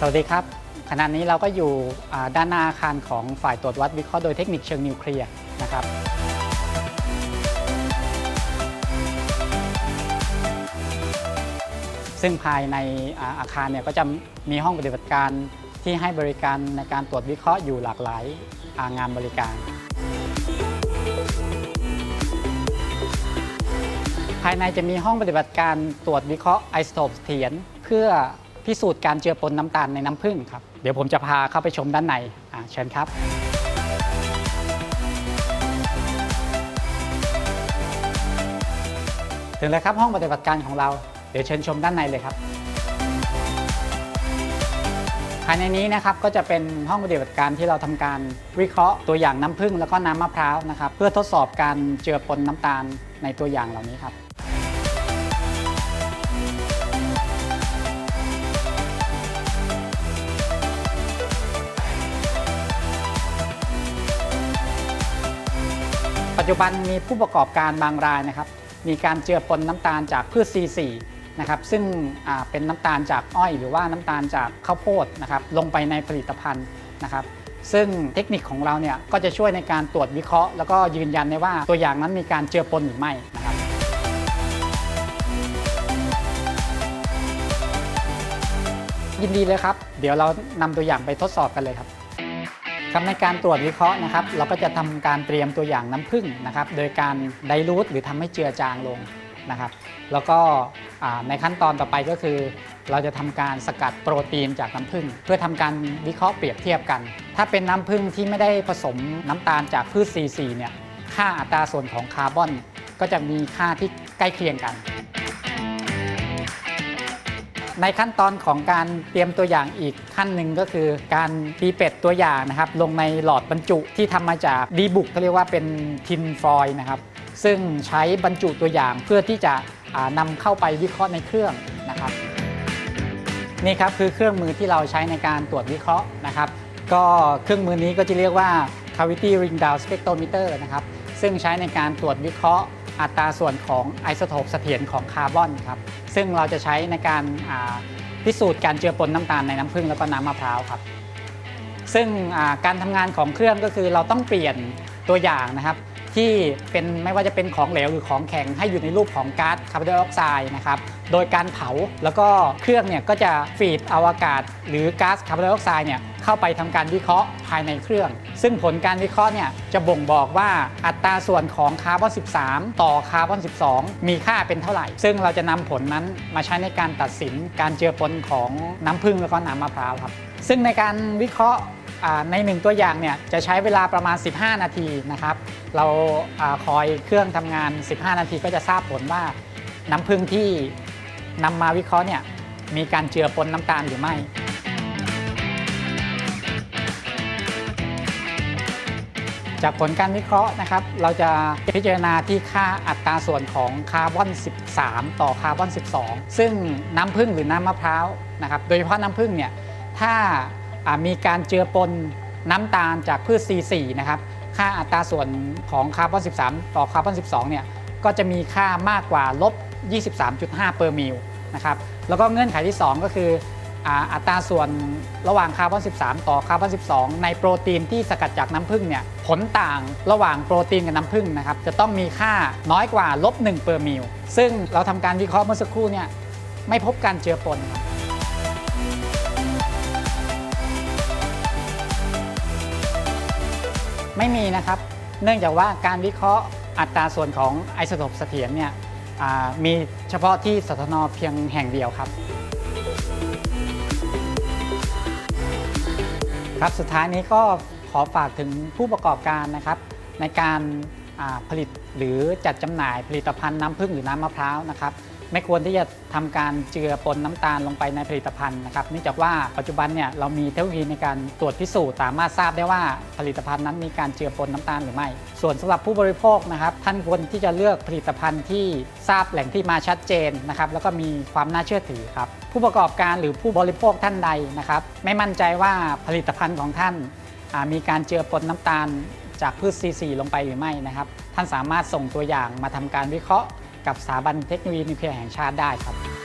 สวัสดีครับ ขณะนี้เราก็อยู่ด้านหน้าอาคารของฝ่ายตรวจวัดวิเคราะห์โดยเทคนิคเชิงนิวเคลียร์นะครับซึ่งภายในอาคารเนี่ยก็จะมีห้องปฏิบัติการที่ให้บริการในการตรวจวิเคราะห์อยู่หลากหลายางานบริการ ภายในจะมีห้องปฏิบัติการตรวจวิเคราะห์ไอโซโทปเสถียรเพื่อ พิสูจน์การเจือปนน้ำตาลในน้ำผึ้งครับ เดี๋ยวผมจะพาเข้าไปชมด้านในอ่าเชิญครับ ถึงแล้วครับห้องปฏิบัติการของเรา เดี๋ยวเชิญชมด้านในเลยครับ ภายในนี้นะครับก็จะเป็นห้องปฏิบัติการที่เราทำการวิเคราะห์ตัวอย่างน้ำผึ้งแล้วก็น้ำมะพร้าวนะครับเพื่อทดสอบการเจือปนน้ำตาลในตัวอย่างเหล่านี้ครับ ปัจจุบันมีผู้ประกอบการบางรายนะครับ มีการเจือปนน้ำตาลจากพืช C4 นะครับซึ่งเป็นน้ำตาลจากอ้อย หรือว่าน้ำตาลจากข้าวโพดนะครับลงไปในผลิตภัณฑ์นะครับ ซึ่งเทคนิคของเราเนี่ยก็จะช่วยในการตรวจวิเคราะห์ แล้วก็ยืนยันได้ว่าตัวอย่างนั้นมีการเจือปนหรือไม่นะครับยินดีเลยครับ เดี๋ยวเรานำตัวอย่างไปทดสอบกันเลยครับ ครับในการตรวจวิเคราะห์นะครับ เราก็จะทำการเตรียมตัวอย่างน้ำผึ้งนะครับ โดยการไดรูทหรือทำให้เจือจางลงนะครับ แล้วก็ในขั้นตอนต่อไปก็คือ เราจะทำการสกัดโปรตีนจากน้ำผึ้งเพื่อทำการวิเคราะห์เปรียบเทียบกัน ถ้าเป็นน้ำผึ้งที่ไม่ได้ผสมน้ำตาลจากพืช C4 เนี่ยค่าอัตราส่วนของคาร์บอน ก็จะมีค่าที่ใกล้เคียงกัน ในขั้นตอนของการเตรียมตัวอย่างอีกขั้นหนึ่งก็คือการปีเป็ดตัวอย่างนะครับลงในหลอดบรรจุที่ทำมาจากดีบุกเขาเรียกว่าเป็นทินฟอยล์นะครับซึ่งใช้บรรจุตัวอย่างเพื่อที่จะอ่านำเข้าไปวิเคราะห์ในเครื่องนะครับ นี่ครับคือเครื่องมือที่เราใช้ในการตรวจวิเคราะห์นะครับ ก็เครื่องมือนี้ก็จะเรียกว่า cavity ring down spectrometer นะครับซึ่งใช้ในการตรวจวิเคราะห์ อัตราส่วนของไอโซโทปเสถียรของคาร์บอนครับซึ่งเราจะใช้ในการพิสูจน์การเจือปนน้ำตาลในน้ำผึ้งแล้วก็น้ำมะพร้าวครับซึ่งการทำงานของเครื่องก็คือเราต้องเปลี่ยน ตัวอย่างนะครับ ที่เป็นไม่ว่าจะเป็นของเหลวหรือของแข็งให้อยู่ในรูปของก๊าซคาร์บอนไดออกไซด์นะครับโดยการเผาแล้วก็เครื่องเนี่ยก็จะฟีดเอาอากาศ หรือก๊าซคาร์บอนไดออกไซด์เนี่ยเข้าไปทำการวิเคราะห์ภายในเครื่อง ซึ่งผลการวิเคราะห์เนี่ยจะบ่งบอกว่าอัตราส่วนของคาร์บอน 13 ต่อคาร์บอน 12 มีค่าเป็นเท่าไหร่ ซึ่งเราจะนำผลนั้นมาใช้ในการตัดสินการเจือปนของน้ำผึ้งแล้วก็น้ำมะพร้าวครับซึ่งในการวิเคราะห์ ในหนึ่งตัวอย่างเนี่ยจะใช้เวลาประมาณ 15 นาทีนะครับ เราอคอยเครื่องทำงาน 15 นาทีก็จะทราบผลว่าน้ำผึ้งที่นำมาวิเคราะห์เนี่ยมีการเจือปนน้ำตาลหรือไม่จากผลการวิเคราะห์นะครับ เราจะพิจารณาที่ค่าอัตราส่วนของคาร์บอน 13 ต่อคาร์บอน 12 ซึ่งน้ำผึ้งหรือน้ำมะพร้าวนะครับ โดยเฉพาะน้ำผึ้งเนี่ย ถ้า มีการเจือปนน้ำตาลจากพืช C4 นะครับค่าอัตราส่วนของคาร์บอน 13 ต่อคาร์บอน 12 เนี่ยก็จะมีค่ามากกว่าลบ 23.5 เปอร์มิลนะครับแล้วก็เงื่อนไขที่ 2 ก็คืออัตราส่วนระหว่างคาร์บอน 13 ต่อคาร์บอน 12 ในโปรตีนที่สกัดจากน้ำผึ้งเนี่ยผลต่างระหว่างโปรตีนกับน้ำผึ้งนะครับจะต้องมีค่าน้อยกว่าลบ1เปอร์มิลซึ่งเราทำการวิเคราะห์เมื่อสักครู่เนี่ยไม่พบการเจือปนครับ ไม่มีนะครับ เนื่องจากว่าการวิเคราะห์อัตราส่วนของไอโซโทปเสถียรเนี่ยมีเฉพาะที่สทนเพียงแห่งเดียวครับครับสุดท้ายนี้ก็ขอฝากถึงผู้ประกอบการนะครับ ในการผลิตหรือจัดจำหน่ายผลิตภัณฑ์น้ำผึ้งหรือน้ำมะพร้าวนะครับ ไม่ควรที่จะทำการเจือปนน้ำตาลลงไปในผลิตภัณฑ์นะครับเนื่องจากว่าปัจจุบันเนี่ยเรามีเทคโนโลยีในการตรวจพิสูจน์สามารถทราบได้ว่าผลิตภัณฑ์นั้นมีการเจือปนน้ำตาลหรือไม่ ส่วนสำหรับผู้บริโภคนะครับ ท่านควรที่จะเลือกผลิตภัณฑ์ที่ทราบแหล่งที่มาชัดเจนนะครับแล้วก็มีความน่าเชื่อถือครับผู้ประกอบการหรือผู้บริโภคท่านใดนะครับ ไม่มั่นใจว่าผลิตภัณฑ์ของท่านมีการเจือปนน้ำตาลจากพืช C4 ลงไปหรือไม่นะครับ ท่านสามารถส่งตัวอย่างมาทำการวิเคราะห์ กับสถาบันเทคโนโลยีนิวเคลียร์แห่งชาติได้ครับ